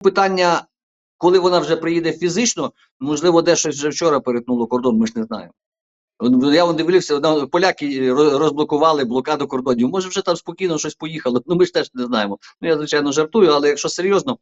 питання, коли вона вже приїде фізично, можливо, де вже вчора перетнуло кордон, ми ж не знаємо. Я вон дивився, поляки розблокували блокаду кордонів. Може, вже там спокійно щось поїхало. Ну ми ж теж не знаємо. Ну я звичайно жартую, але якщо серйозно,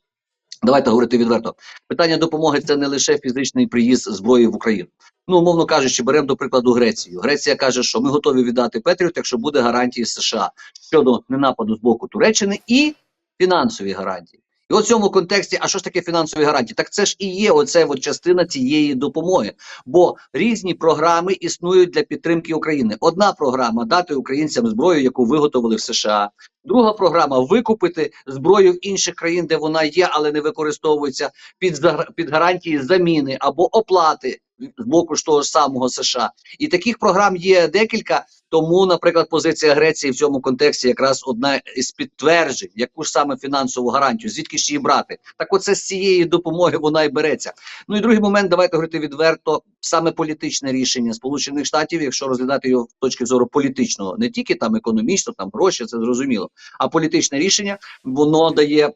давайте говорити відверто. Питання допомоги це не лише фізичний приїзд зброї в Україну. Ну, умовно кажучи, беремо до прикладу Грецію. Греція каже, що ми готові віддати Петріот, якщо буде гарантії США щодо ненападу з боку Туреччини і фінансові гарантії. І в цьому контексті, а що ж таке фінансові гарантії? Так це ж і є оце от частина цієї допомоги. Бо різні програми існують для підтримки України. Одна програма дати українцям зброю, яку виготовили в США. Друга програма викупити зброю в інших країн, де вона є, але не використовується під під гарантії заміни або оплати з боку ж того ж самого США. І таких програм є декілька. Тому, наприклад, позиція Греції в цьому контексті якраз одна із підтверджень, яку ж саме фінансову гарантію, звідки ж її брати. Так, оце з цієї допомоги вона і береться. Ну і другий момент, давайте говорити відверто, саме політичне рішення Сполучених Штатів, якщо розглядати його з точки зору політичного, не тільки там економічно, там гроші, це зрозуміло, а політичне рішення воно дає.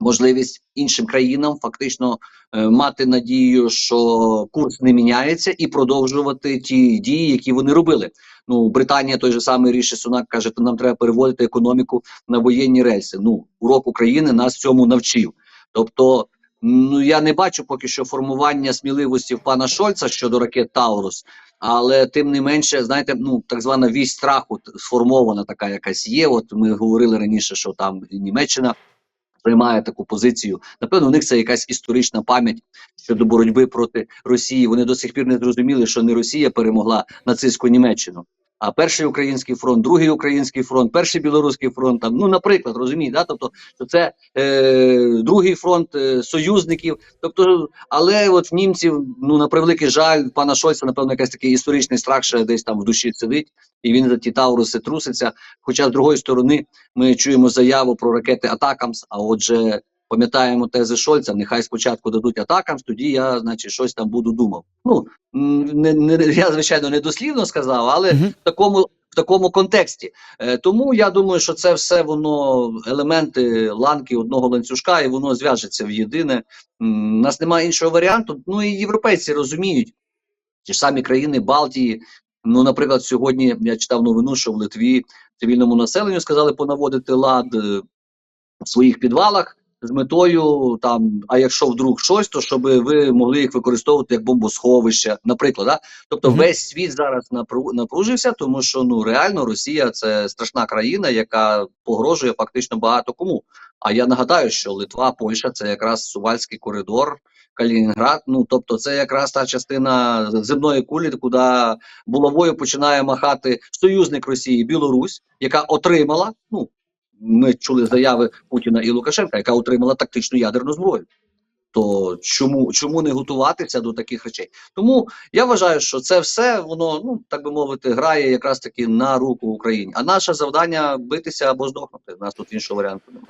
Можливість іншим країнам фактично е, мати надію, що курс не міняється, і продовжувати ті дії, які вони робили. Ну, Британія, той же самий Ріші Сунак каже, що нам треба переводити економіку на воєнні рельси. Ну, урок України нас цьому навчив. Тобто, ну я не бачу поки що формування сміливості в пана Шольца щодо ракет Таурус. Але тим не менше, знаєте, ну так звана вість страху сформована така якась є. От ми говорили раніше, що там Німеччина приймає таку позицію. Напевно, у них це якась історична пам'ять щодо боротьби проти Росії. Вони до сих пір не зрозуміли, що не Росія перемогла нацистську Німеччину. А перший український фронт, другий український фронт, перший білоруський фронт, там, ну, наприклад, розумієте, да? тобто, що це е, другий фронт е, союзників. Тобто, але от в німців, ну на превеликий жаль, пана Шольца, напевно, якийсь такий історичний страх ще десь там в душі сидить, і він за ті Тауруси труситься. Хоча з другої сторони ми чуємо заяву про ракети Атакамс, а отже, пам'ятаємо тези Шольца, нехай спочатку дадуть Атакамс, тоді я, значить, щось там буду думав. Ну, не, не, я, звичайно, не дослівно сказав, але Мгм. в такому. В такому контексті, е, тому я думаю, що це все воно елементи ланки одного ланцюжка, і воно зв'яжеться в єдине. М, У нас немає іншого варіанту. Ну і європейці розуміють, ті ж самі країни Балтії. Ну, наприклад, сьогодні я читав новину, що в Литві цивільному населенню сказали понаводити лад е, в своїх підвалах з метою там, а якщо вдруг щось, то щоб ви могли їх використовувати як бомбосховище, наприклад. Да? Тобто Мгм. весь світ зараз напру- напружився, тому що ну реально Росія це страшна країна, яка погрожує фактично багато кому. А я нагадаю, що Литва, Польща це якраз Сувальський коридор. Калінінград, ну тобто, це якраз та частина земної кулі, куди булавою починає махати союзник Росії Білорусь, яка отримала. Ну ми чули заяви Путіна і Лукашенка, яка отримала тактичну ядерну зброю. То чому чому не готуватися до таких речей? Тому я вважаю, що це все воно, ну так би мовити, грає якраз таки на руку Україні. А наше завдання битися або здохнути. У нас тут іншого варіанту немає.